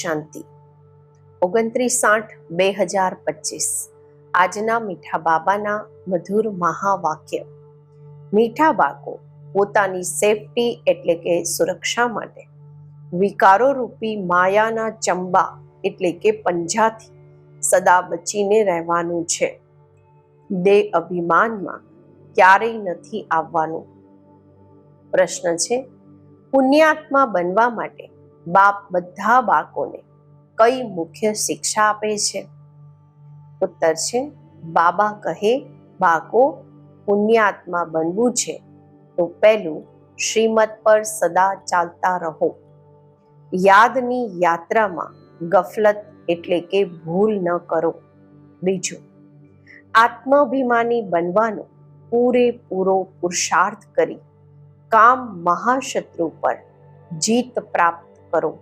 શાંતિ. ઓગણત્રીસ આઠ બે હજાર પચીસ. આજના મીઠા બાબાના મધુર મહાવાક્ય. મીઠા બાળકો, પોતાની સેફટી એટલે કે સુરક્ષા માટે. વિકારો રૂપી માયાના ચંબા એટલે કે પંજાથી સદા બચીને રહેવાનું છે. દે અભિમાનમાં ક્યારેય નથી આવવાનું. પ્રશ્ન છે, પુણ્યાત્મા બનવા માટે બાપ બધા બાળકોને કઈ મુખ્ય શિક્ષા આપે છે? ઉત્તર છે, બાબા કહે, બાળકો, પુણ્યાત્મા બનવું છે. તો પહેલું શ્રીમત પર સદા ચાલતા રહો. યાદની યાત્રામાં ગફલત એટલે કે ભૂલ ન કરો. બીજું, આત્માભિમાની બનવાનો પૂરેપૂરો પુરુષાર્થ કરી. કામ મહાશત્રુ પર જીત પ્રાપ્ત કરો.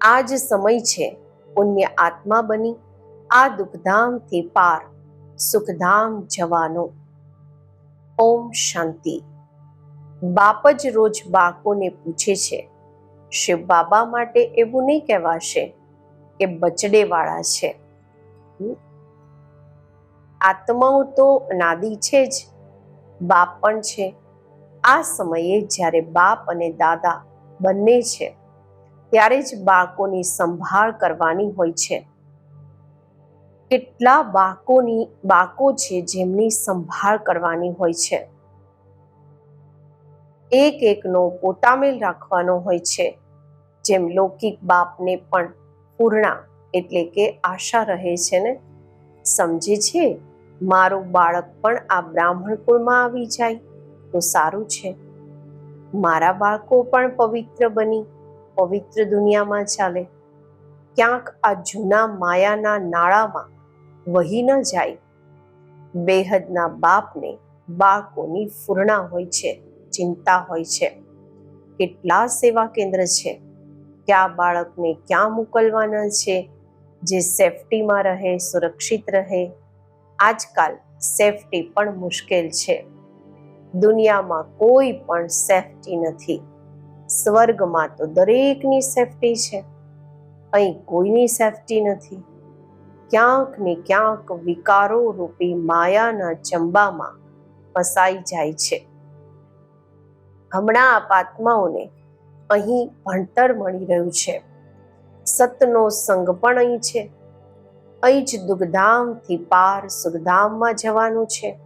આ જ સમય છે, પુણ્ય આત્મા બની, આ દુઃખધામથી પાર, સુખધામ જવાનો. ઓમ શાંતિ. બાપ જ રોજ બાળકોને પૂછે છે, શિવ બાબા માટે એવું નહીં કહેવાશે કે બચડેવાળા છે? આત્માઓ તો નાદી છે જ, બાપ પણ છે. આ સમયે જ્યારે બાપ અને દાદા બંને છે. ત્યારે જ બાળકોની સંભાળ કરવાની હોય છે. કેટલા બાળકોની, બાળકો છે જેમની સંભાળ કરવાની હોય છે. એક એકનો પોતામેલ રાખવાનો હોય છે. જેમ લૌકિક બાપને પણ પૂર્ણા એટલે કે આશા રહે છે ને? સમજે છે? મારું બાળક પણ આ બ્રાહ્મણ કુળમાં આવી જાય તો સારું છે. મારા બાળકો પણ પવિત્ર બની, પવિત્ર દુનિયામાં ચાલે. ક્યાંક આ જૂના માયાના નાળામાં વહી ન જાય. બેહદના બાપને બાળકોની ફૂરણા હોય છે, ચિંતા હોય છે. કેટલા સેવા કેન્દ્ર છે? કયા બાળકને ક્યાં મોકલવાના છે? જે સેફટીમાં રહે, સુરક્ષિત રહે. આજકાલ સેફટી પણ મુશ્કેલ છે. દુનિયામાં કોઈ પણ સેફટી નથી. સ્વર્ગમાં તો દરેકની સેફટી છે. અહીં કોઈની સેફટી નથી. ક્યાંક ને ક્યાંક વિકારો રૂપી માયાના ચંબામાં ફસાઈ જાય છે. હમણાં આપ આત્માઓને અહીં ભણતર મળી રહ્યું છે. સતનો સંગ પણ અહીં છે. અહીં જ દુઃખધામથી પાર સુખધામમાં જવાનું છે.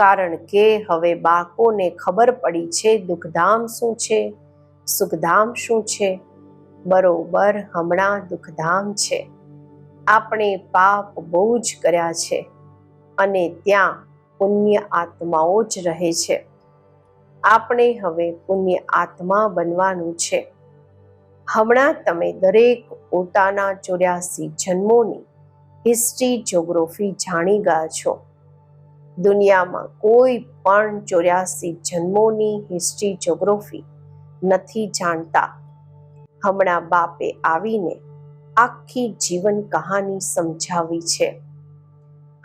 કારણ કે હવે બાકોને ખબર પડી છે દુઃખધામ શું છે? સુખધામ શું છે? બરોબર, હમણાં દુઃખધામ છે. આપણે પાપ બહુ જ કર્યા છે અને ત્યાં પુણ્ય આત્માઓ જ રહે છે. આપણે હવે પુણ્ય આત્મા બનવાનું છે. હમણાં તમે દરેક પોતાના ચોર્યાસી જન્મોની હિસ્ટ્રી જોગ્રાફી જાણી ગયા છો. દુનિયામાં કોઈ પણ ચોર્યાસી જન્મોની હિસ્ટ્રી જોગ્રાફી નથી જાણતા. હમણાં બાપે આવીને આખી જીવન કહાની સમજાવી છે.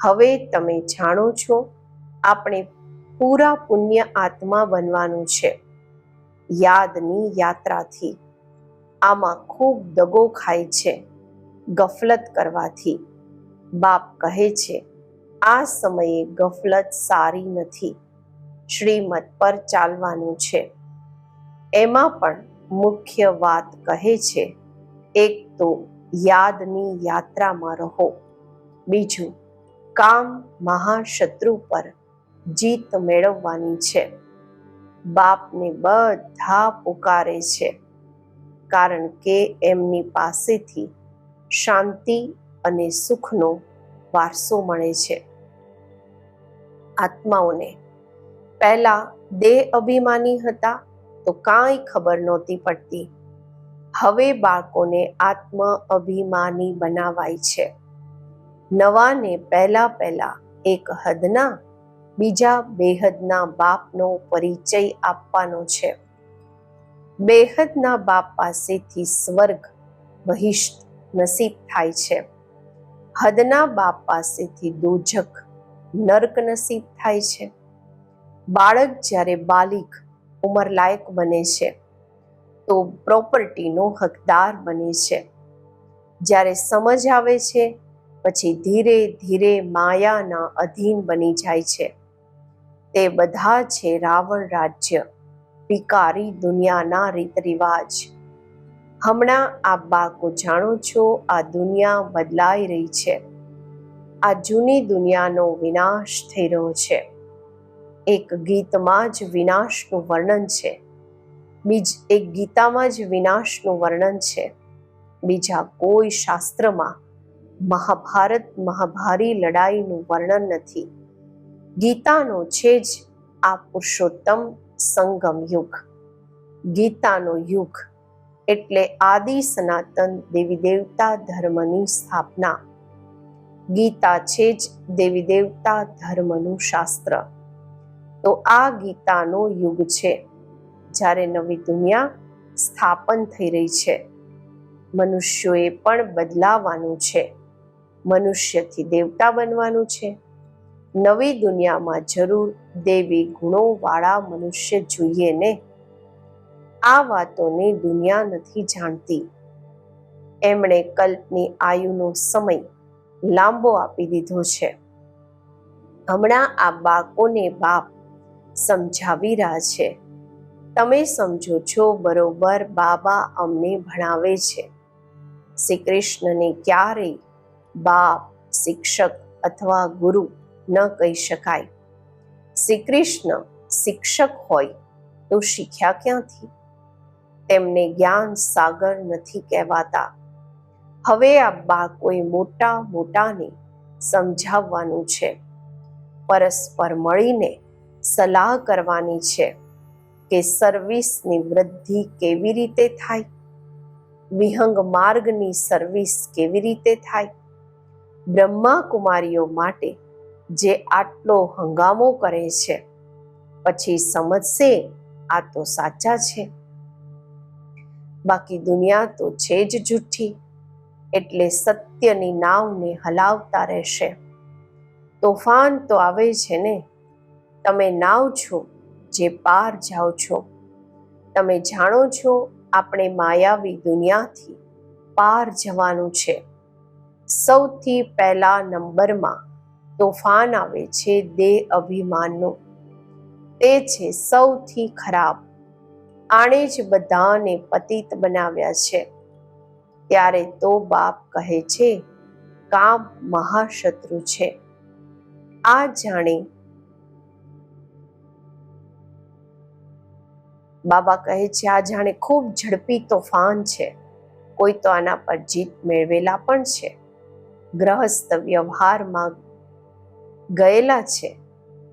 હવે તમે જાણો છો, આપણે પૂરા પુણ્ય આત્મા બનવાનું છે. યાદની યાત્રાથી. આમાં ખૂબ દગો ખાય છે ગફલત કરવાથી. બાપ કહે છે આ સમયે ગફલત સારી નથી, શ્રીમત પર ચાલવાનું છે. એમાં પણ મુખ્ય વાત કહે છે, એક તો યાદની યાત્રામાં રહો, બીજું કામ મહાશત્રુ પર જીત મેળવવાની છે. બાપને બધા પુકારે છે, કારણ કે એમની પાસેથી શાંતિ અને સુખનો વારસો મળે છે. આત્માઓને. પહેલા દેહ અભિમાની હતા તો કાંઈ ખબર નહોતી પડતી. હવે બાળકોને આત્મ અભિમાની બનાવાય છે. નવાને પહેલા પહેલા એક હદના, બીજા બેહદના બાપનો પરિચય આપવાનો છે. બેહદના બાપ પાસેથી સ્વર્ગ બહિષ્ઠ નસીબ થાય છે. હદના બાપ પાસેથી દોજક નર્ક નસીબ થાય છે. બાળક જ્યારે બાલિક ઉંમર લાયક બને છે, તો પ્રોપર્ટીનો હકદાર બને છે. જ્યારે સમજ આવે છે, પછી ધીરે ધીરે માયાના અધીન બની જાય છે. તે બધા છે રાવણ રાજ્ય વિકારી દુનિયાના રીત રિવાજ હમણાં આ બાકો જાણો છો, આ દુનિયા બદલાઈ રહી છે. આ જૂની દુનિયાનો વિનાશ થઈ રહ્યો છે. એક ગીતમાં જ વિનાશનું વર્ણન છે. બીજ એક ગીતામાં જ વિનાશનું વર્ણન છે. બીજા કોઈ શાસ્ત્રમાં મહાભારત, મહાભારી લડાઈનું વર્ણન નથી. ગીતાનો છે જ આ પુરુષોત્તમ સંગમ યુગ. ગીતાનો યુગ એટલે આદિ સનાતન દેવી દેવતા ધર્મની સ્થાપના. ગીતા છે જ દેવી દેવતા ધર્મનું શાસ્ત્ર. તો આ ગીતાનો યુગ છે, જ્યારે નવી દુનિયા સ્થાપન થઈ રહી છે. મનુષ્યોએ પણ બદલાવાનું છે. મનુષ્યથી દેવતા બનવાનું છે. નવી દુનિયામાં જરૂર દેવી ગુણોવાળા મનુષ્ય જોઈએ ને? આ વાતોને દુનિયા નથી જાણતી. એમણે કલ્પની આયુનો સમય લાંબો આપી દીધો છે. હમણાં આ બાકોને બાપ સમજાવી રહ્યા છે. તમે સમજો છો બરોબર બાબા અમને ભણાવે છે. શ્રી કૃષ્ણને ક્યારેય બાપ, શિક્ષક અથવા ગુરુ ન કહી શકાય. શ્રી કૃષ્ણ શિક્ષક હોય તો શીખ્યા ક્યાંથી? તેમને જ્ઞાન સાગર નથી કહેવાતા. હવે આ બાકોએ મોટા મોટાને સમજાવવાનું છે. પરસ્પર મળીને સલાહ કરવાની છે કે સર્વિસની વૃદ્ધિ કેવી રીતે થાય? વિહંગ માર્ગની સર્વિસ કેવી રીતે થાય? બ્રહ્મા કુમારીઓ માટે જે આટલો હંગામો કરે છે, પછી સમજશે આ તો સાચા છે. બાકી દુનિયા તો છે જ જૂઠી. એટલે સત્યની નાવને હલાવતા રહેશે. તોફાન તો આવે છે ને? તમે નાવ છો, જે પાર જાઓ છો. તમે જાણો છો, આપણે માયાવી દુનિયાથી પાર જવાનું છે. સૌથી પહેલા નંબરમાં તોફાન આવે છે દેહ અભિમાનનું. તે છે સૌથી ખરાબ. આણે જ બધાને પતિત બનાવ્યા છે. ત્યારે તો બાપ કહે છે, કામ મહાશત્રુ છે. આ જાણે બાબા કહે છે, આ જાણે ખૂબ ઝડપી તોફાન છે. કોઈ તો આના પર જીત મેળવેલા પણ છે. ગ્રહસ્થ વ્યવહારમાં ગયેલા છે.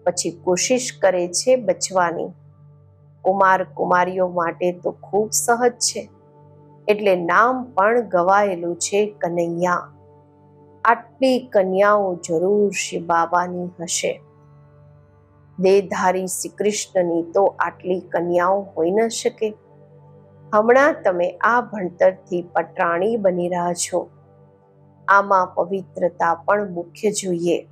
પછી કોશિશ કરે છે બચવાની. કુમાર કુમારીઓ માટે તો ખૂબ સહજ છે. એટલે નામ પણ ગવાયેલું છે કનૈયા. આટલી કન્યાઓ જરૂર શ્રી બાબાની હશે. દેહધારી શ્રી કૃષ્ણની તો આટલી કન્યાઓ હોઈ ન શકે. હમણાં તમે આ ભણતરથી પટરાણી બની રહ્યા છો. આમાં પવિત્રતા પણ મુખ્ય જોઈએ.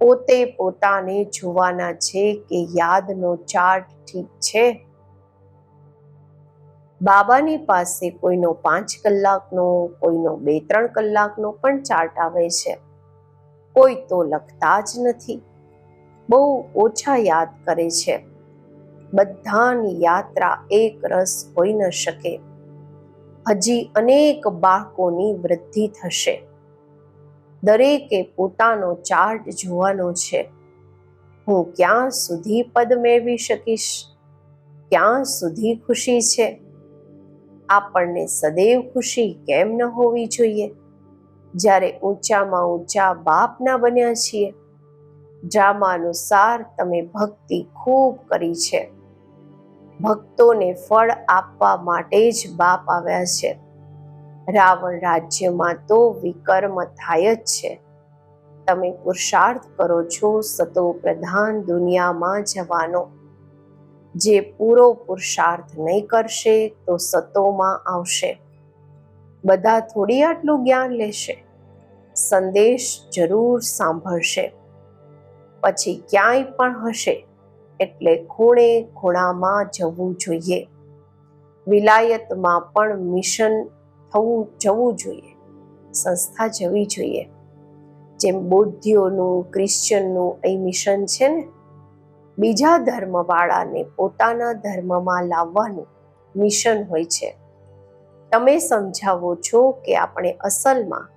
પોતે પોતાને જોવાના છે કે યાદનો ચાર્ટ ઠીક છે? બાબાની પાસે કોઈનો પાંચ કલાકનો, કોઈનો બે, ત્રણ કલાકનો પણ ચાર્ટ આવે છે. કોઈ તો લખતા જ નથી. બહુ ઓછા યાદ કરે છે. બધાની યાત્રા એક રસ હોઈ ન શકે. હજી અનેક બાળકોની વૃદ્ધિ થશે. દરેકે પોતાનો ચાર્ટ જોવાનો છે. હું ક્યાં સુધી પદ મેળવી શકીશ? ક્યાં સુધી ખુશી છે? આપણને સદૈવ ખુશી કેમ ન હોવી જોઈએ? જ્યારે ઊંચામાં ઊંચા બાપના બન્યા છીએ ડ્રામા અનુસાર તમે ભક્તિ ખૂબ કરી છે. ભક્તોને ફળ આપવા માટે જ બાપ આવ્યા છે. રાવણ રાજ્યમાં તો વિકર્મ થાય જ છે. તમે પુરુષાર્થ કરો છો, સતો પ્રધાન દુનિયામાં જવાનો. જે પૂરો પુરુષાર્થ નહીં કરશે તો સતોમાં આવશે. બધા થોડી આટલું જ્ઞાન લેશે. સંદેશ જરૂર સાંભળશે. પછી ક્યાંય પણ હશે એટલે ખૂણે ખૂણામાં જવું જોઈએ. વિલાયતમાં પણ મિશન થવું, જવું જોઈએ. સંસ્થા જવી જોઈએ. જેમ બૌદ્ધિઓનું, ક્રિશ્ચનનું અહીં મિશન છે ને બીજા ધર્મવાળાને પોતાના ધર્મમાં લાવવાનું મિશન હોય છે. તમે સમજાવો છો કે આપણે અસલમાં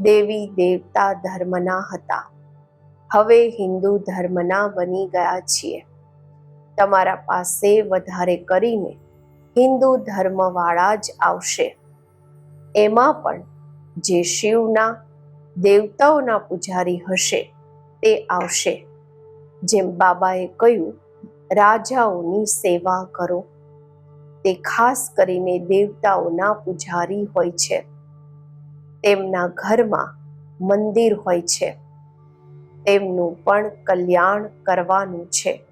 દેવી દેવતા ધર્મના હતા. હવે હિન્દુ ધર્મના બની ગયા છીએ. તમારા પાસે વધારે કરીને હિન્દુ ધર્મવાળા જ આવશે. એમાં પણ જે શિવના દેવતાઓના પૂજારી હશે તે આવશે. જેમ બાબાએ કહ્યું, રાજાઓની સેવા કરો. તે ખાસ કરીને દેવતાઓના પૂજારી હોય છે. તેમના ઘરમાં મંદિર હોય છે. તેમનું પણ કલ્યાણ કરવાનું છે.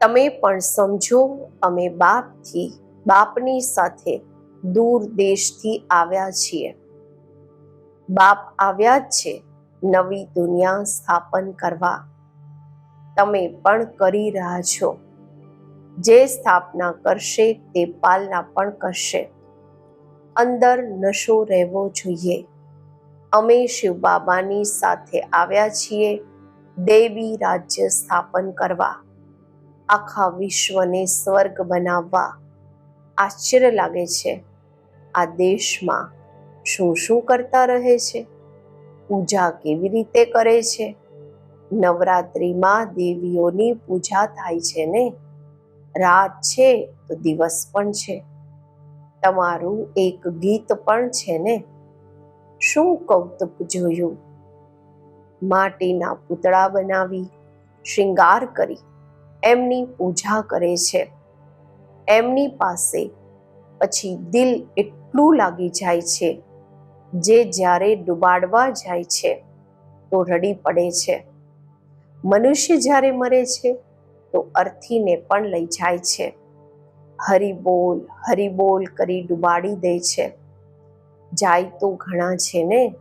તમે પણ સમજો, અમે બાપથી, બાપની સાથે દૂર દેશથી આવ્યા છીએ. બાપ આવ્યા જ છે. નવી દુનિયા સ્થાપન કરવા તમે પણ કરી રહ્યા છો. જે સ્થાપના કરશે તે પાલના પણ કરશે. અંદર નશો રહેવો જોઈએ. અમે શિવ બાબાની સાથે આવ્યા છીએ દેવી રાજ્ય સ્થાપન કરવા. આખા વિશ્વને સ્વર્ગ બનાવવા. આશ્ચર્ય લાગે છે. આ દેશમાં શું શું કરતા રહે છે? પૂજા કેવી રીતે કરે છે? નવરાત્રિમાં દેવીઓની પૂજા થાય છે ને? રાત છે તો દિવસ પણ છે. તમારું એક ગીત પણ છે ને? શું કૌતુક જોયું? માટીના પૂતળા બનાવી, શૃંગાર કરી, એમની પૂજા કરે છે. એમની પાસે પછી દિલ એટલું લાગી જાય છે જે જ્યારે ડુબાડવા જાય છે, તો રડી પડે છે. મનુષ્ય જ્યારે મરે છે, તો અર્થીને પણ લઈ જાય છે. હરિબોલ હરિબોલ કરી ડુબાડી દે છે. જાય તો ઘણા છે ને,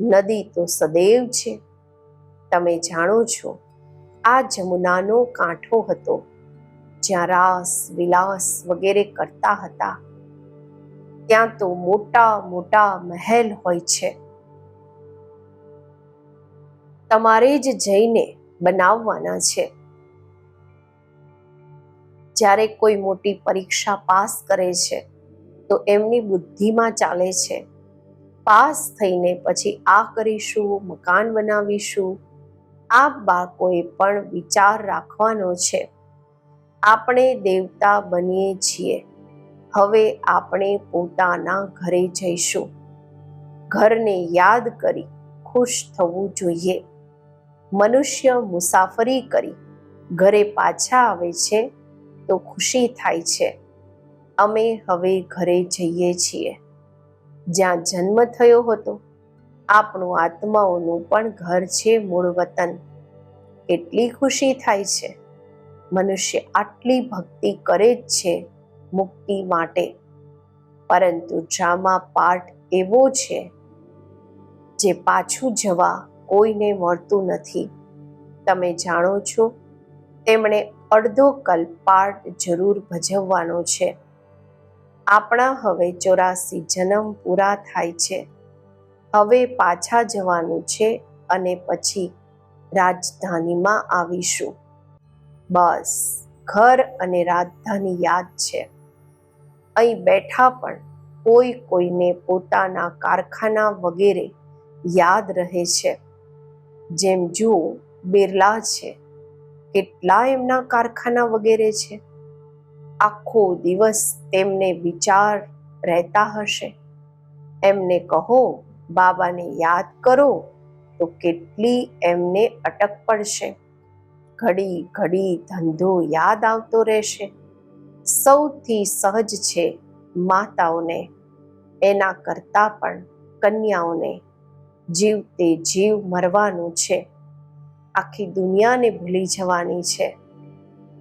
નદી તો સદૈવ છે. તમે જાણો છો, આ જમુનાનો કાંઠો હતો જ્યાં રાસ, વિલાસ વગેરે કરતા હતા. ત્યાં તો મોટા મોટા મહેલ હોય છે. તમારે જ જઈને બનાવવાના છે. જ્યારે કોઈ મોટી પરીક્ષા પાસ કરે છે, તો એમની બુદ્ધિમાં ચાલે છે. પાસ થઈને પછી આ કરીશું, મકાન બનાવીશું. આ બાળકોએ પણ વિચાર રાખવાનો છે. આપણે દેવતા બનીએ છીએ. હવે આપણે પોતાના ઘરે જઈશું. ઘરને યાદ કરી ખુશ થવું જોઈએ. મનુષ્ય મુસાફરી કરી ઘરે પાછા આવે છે તો ખુશી થાય છે. અમે હવે ઘરે જઈએ છીએ. જ્યાં જન્મ થયો હતો, આપણું આત્માઓનું પણ ઘર છે મૂળ વતન. કેટલી ખુશી થાય છે. મનુષ્ય આટલી ભક્તિ કરે જ છે મુક્તિ માટે. પરંતુ ડ્રામા પાર્ટ એવો છે જે પાછું જવા કોઈને મળતું નથી. તમે જાણો છો, તેમણે અડધો કલ્પ પાર્ટ જરૂર ભજવવાનો છે. આપણા હવે ચોરાસી જન્મ પૂરા થાય છે. હવે પાછા જવાનું છે અને પછી રાજધાનીમાં આવીશું. બસ, ઘર અને રાજધાની યાદ છે. અહીં બેઠા પણ કોઈ કોઈને પોતાના કારખાના વગેરે યાદ રહે છે. જેમ જુઓ, બિરલા છે. કેટલા એમના કારખાના વગેરે છે? આખો દિવસ તેમને વિચાર રહેતા હશે. એમને કહો, બાબાને યાદ કરો તો કેટલી એમને અટક પડશે. ઘડી ઘડી ધંધો યાદ આવતો રહેશે. સૌથી સહજ છે માતાઓને, એના કરતાં પણ કન્યાઓને જીવ તે જીવ મરવાનું છે. આખી દુનિયાને ભૂલી જવાની છે.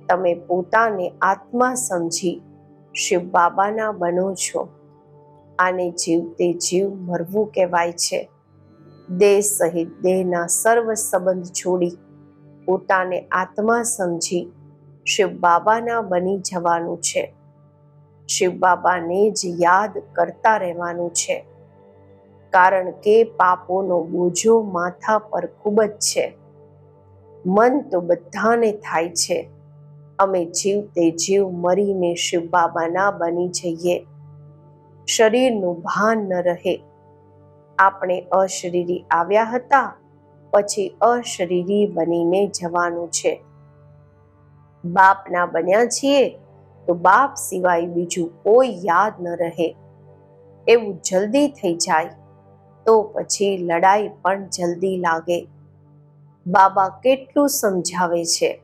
તમે પોતાને આત્મા સમજી શિવ બાબાના બનો છો. આને જીવતે જીવ મરવું કહેવાય છે. દેહ સહિત દેહના સર્વ સંબંધ છોડી પોતાને આત્મા સમજી શિવ બાબાના બની જવાનું છે. શિવ બાબાને જ યાદ કરતા રહેવાનું છે. કારણ કે પાપોનો બોજો માથા પર ખૂબ જ છે. મન તો બધાને થાય છે. અમે જીવતે જીવ મરીને શિવ બાબાના બની જઈએ. શરીરનું ભાન ન રહે. આપણે અશરીરી આવ્યા હતા, પછી અશરીરી બનીને જવાનું છે. બાપના બન્યા છીએ, તો બાપ સિવાય બીજું કોઈ યાદ ન રહે. એવું જલ્દી થઈ જાય, તો પછી લડાઈ પણ જલ્દી લાગે. બાબા કેટલું સમજાવે છે.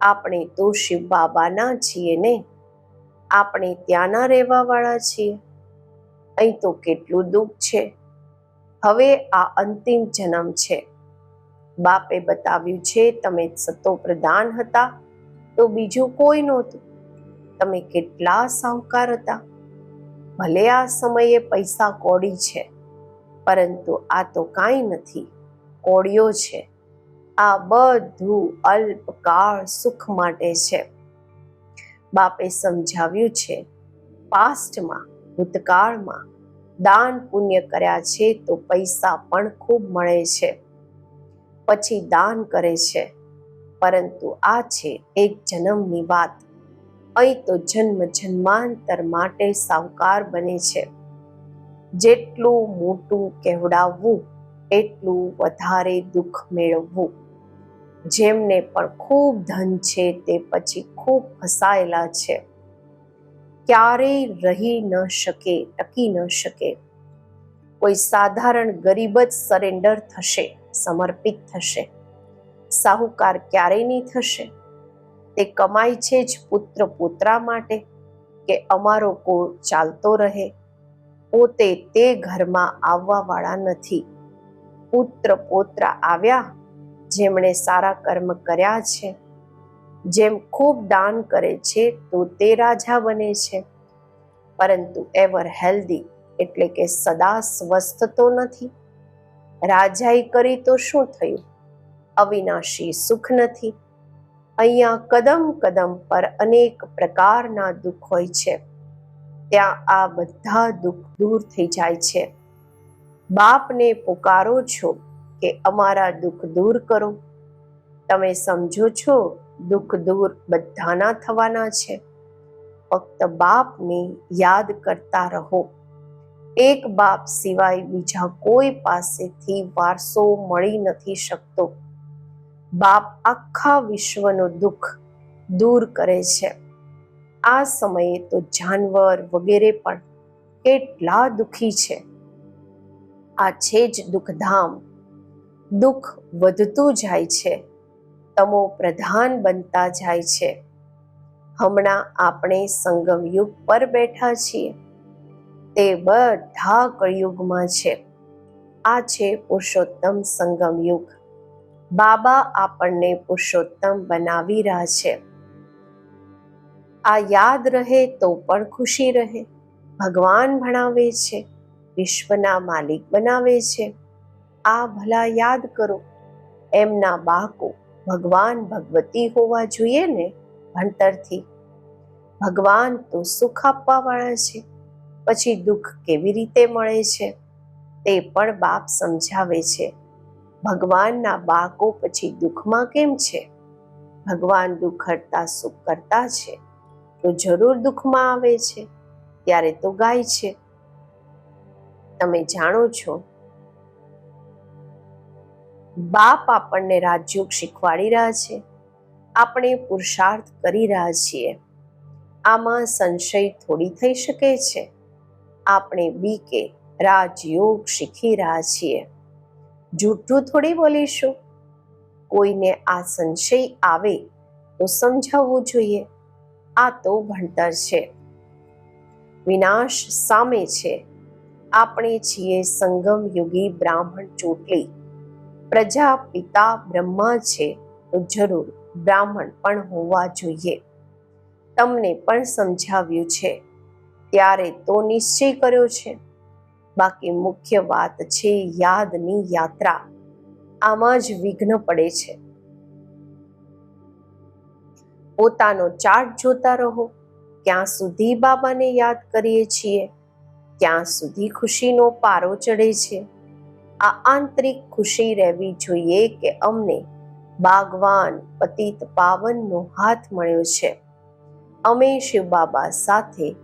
આપણે તો શિવ બાબાના છીએ ને. આપણે ત્યાંના રહેવાવાળા છીએ. અહીં તો કેટલું દુઃખ છે. હવે આ અંતિમ જન્મ છે. બાપે બતાવ્યું છે, તમે સતો પ્રધાન હતા. તો બીજું કોઈ નહોતું. તમે કેટલા સાવકાર હતા. ભલે આ સમયે પૈસા કોડી છે, પરંતુ આ તો કાંઈ નથી. કોડિયો છે. આ બધું અલ્પકાળ સુખ માટે છે. બાપે સમજાવ્યું છે, પાસ્ટમાં, ભૂતકાળમાં દાન પુણ્ય કર્યા છે તો પૈસા પણ ખૂબ મળે છે. પછી દાન કરે છે. પરંતુ આ છે એક જન્મની વાત. અહીં તો જન્મ જન્માંતર માટે સાવકાર બને છે. જેટલું મોટું કહેવડાવવું એટલું વધારે દુઃખ મેળવવું. જેમને પણ ખૂબ ધન છે તે પછી ખૂબ ફસાયેલા છે. ક્યારેય રહી ન શકે, ટકી ન શકે. કોઈ સાધારણ ગરીબ જ સરેન્ડર થશે, સમર્પિત થશે. સાહુકાર ક્યારેય નહીં થશે. તે કમાય છે જ પુત્ર પુત્રા માટે કે અમારો કોળ ચાલતો રહે. પોતે તે ઘરમાં આવવાવાળા નથી. પુત્ર પોત્રા આવ્યા, જેમણે સારા કર્મ કર્યા છે. જેમ ખૂબ દાન કરે છે, તો તે રાજા બને છે. પરંતુ એવર હેલ્ધી એટલે કે સદા સ્વસ્થ તો નથી. રાજાઈ કરી તો શું થયું? અવિનાશી સુખ નથી. અહીંયા કદમ કદમ પર અનેક પ્રકારના દુઃખ હોય છે. ત્યાં આ બધા દુઃખ દૂર થઈ જાય છે. બાપને પુકારો છો કે અમારા દુઃખ દૂર કરો? તમે સમજો છો દુઃખ દૂર બધાના થવાના છે. ફક્ત બાપને યાદ કરતા રહો. એક બાપ સિવાય બીજા કોઈ પાસેથી વારસો મળી નથી શકતો. બાપ આખા વિશ્વનું દુઃખ દૂર કરે છે. આ સમયે તો જાનવર વગેરે પણ કેટલા દુઃખી છે. આ છે જ દુઃખધામ. દુઃખ વધતું જાય છે. તમો પ્રધાન બનતા જાય છે. હમણાં આપણે સંગમ યુગ પર બેઠા છીએ. તે બધા કળિયુગમાં છે. આ છે પુરુષોત્તમ સંગમ યુગ બાબા આપણને પુરુષોત્તમ બનાવી રહ્યા છે. આ યાદ રહે તો પણ ખુશી રહે. ભગવાન ભણાવે છે, વિશ્વના માલિક બનાવે છે. આ ભલા યાદ કરો. એમના બાકો ભગવાન ભગવતી હોવા જોઈએ ને ભણતરથી. ભગવાન તો સુખ આપવા વાળા છે, પછી દુઃખ કેવી રીતે મળે છે, તે પણ બાપ સમજાવે છે. ભગવાનના બાકો પછી દુઃખમાં કેમ છે? ભગવાન દુઃખ કરતા સુખ કરતા છે. તો જરૂર દુઃખમાં આવે છે. ત્યારે તો ગાય છે. તમે જાણો છો? બાપ આપણને રાજયોગ શીખવાડી રહ્યા છે. આપણે પુરુષાર્થ કરી રહ્યા છીએ. આમાં સંશય થોડી થઈ શકે છે. આપણે બી કે રાજયોગ શીખી રહ્યા છીએ. જૂઠું થોડી બોલીશું? કોઈને આ સંશય આવે તો સમજાવવું જોઈએ. આ તો ભણતર છે. વિનાશ સામે છે. આપણે છીએ સંગમ યુગી બ્રાહ્મણ ચોટલી. પ્રજા પિતા બ્રહ્મા છે તો જરૂર બ્રાહ્મણ પણ હોવા જોઈએ. તમને પણ સમજાવ્યું છે. ત્યારે તો નિશ્ચય કર્યો છે. બાકી મુખ્ય વાત છે યાદની યાત્રા. આમાં જ વિઘ્ન પડે છે. પોતાનો ચાર્ટ જોતા રહો. ક્યાં સુધી બાબાને યાદ કરીએ છીએ? ક્યાં સુધી ખુશીનો પારો ચડે છે? આ આંતરિક ખુશી રહેવી જોઈએ કે અમને બાગવાન પતિત પાવનનો હાથ મળ્યો છે. અમે શિવ બાબા સાથે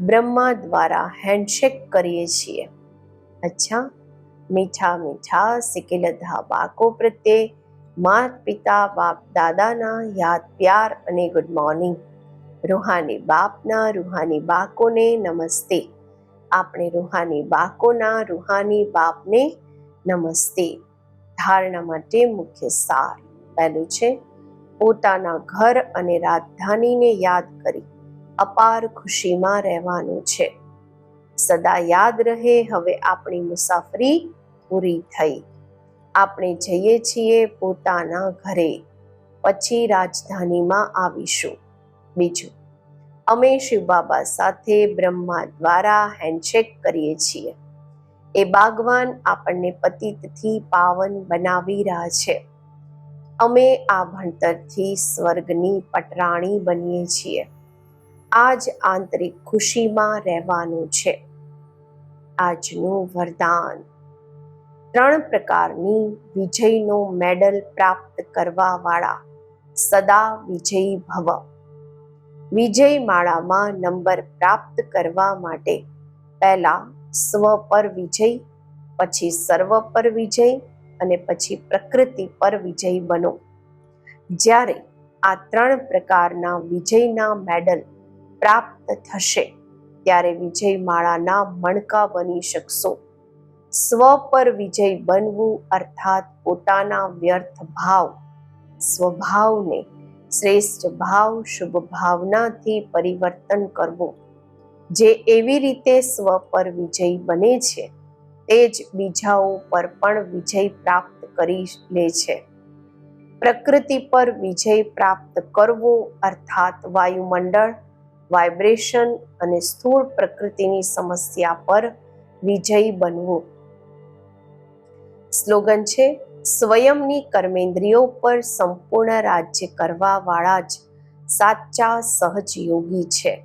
બ્રહ્મા દ્વારા હેન્ડશેક કરીએ છીએ. અચ્છા. મીઠા મીઠા સિકેલધા બાકો પ્રત્યે માત પિતા બાપ દાદાના યાદ પ્યાર અને ગુડ મોર્નિંગ રૂહાની બાપના રૂહાની બાકોને નમસ્તે. આપણે રૂહાની બાકોના રૂહાની બાપને નમસ્તે. ધારણા માટે મુખ્ય સાર પહેલું છે, પોતાના ઘર અને રાજધાનીને યાદ કરી. અપાર ખુશીમાં રહેવાનું છે. સદા યાદ રહે, હવે આપણી મુસાફરી પૂરી થઈ. આપણે જઈએ છીએ પોતાના ઘરે, પછી રાજધાનીમાં આવીશું. બીજું, અમે શિવ બાબા સાથે બ્રહ્મા દ્વારા હેન્ડશેક કરીએ છીએ. એ બાગવાન આપણને પતિતથી પાવન બનાવી રહ્યા છે. અમે આ ભણતરથી સ્વર્ગની પટરાણી બનીએ છીએ. આ જ આંતરિક ખુશીમાં રહેવાનું છે. આજનું વરદાન. ત્રણ પ્રકારની વિજયનો મેડલ પ્રાપ્ત કરવા વાળા સદા વિજયી ભવ. વિજય માળામાં નંબર પ્રાપ્ત કરવા માટે પહેલા સ્વ પર વિજય, પછી સર્વ પર વિજય અને પછી પ્રકૃતિ પર વિજય બનો. જ્યારે આ ત્રણ પ્રકારના વિજયના મેડલ પ્રાપ્ત થશે ત્યારે વિજય માળાના મણકા બની શકશો. સ્વ પર વિજય બનવું અર્થાત પોતાના વ્યર્થ ભાવ, સ્વભાવને શ્રેષ્ઠ ભાવ, શુભ ભાવનાથી પરિવર્તન કરવું. જે એવી રીતે સ્વ પર વિજય બને છે, તે જ બીજાઓ પર પણ વિજય પ્રાપ્ત કરી લે છે. પ્રકૃતિ પર વિજય પ્રાપ્ત કરવો અર્થાત વાયુમંડળ વાઇબ્રેશન અને સ્થૂળ પ્રકૃતિની સમસ્યા પર વિજયી બનવું. સ્લોગન છે, સ્વયંની કર્મેન્દ્રિયો પર સંપૂર્ણ રાજ્ય કરવા વાળા જ સાચા સહજયોગી છે.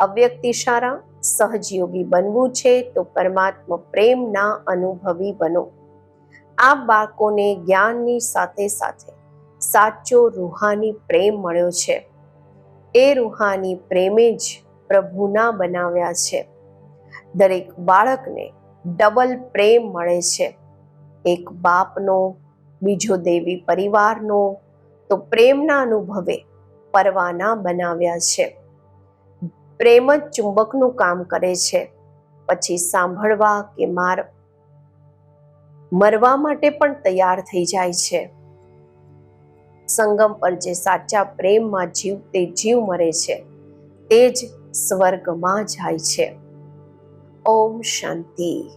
અવ્યક્ત ઇશારા સહજયોગી બનવું છે તો પરમાત્મા પ્રેમના અનુભવી બનો. આ બાળકોને જ્ઞાનની સાથે સાથે સાચો રૂહાની પ્રેમ મળ્યો છે. એ રૂહાની પ્રેમે જ પ્રભુના બનાવ્યા છે. દરેક બાળકને ડબલ પ્રેમ મળે છે. એક બાપનો, બીજો દેવી પરિવારનો, તો પ્રેમના અનુભવે પરવાના બનાવ્યા છે. પ્રેમ જ ચુંબકનું કામ કરે છે. પછી સાંભળવા કે માર, મરવા માટે પણ તૈયાર થઈ જાય છે. સંગમ પર જે સાચા પ્રેમમાં જીવ, તે જીવ મરે છે, તે જ સ્વર્ગમાં જાય છે. ઓમ શાંતિ.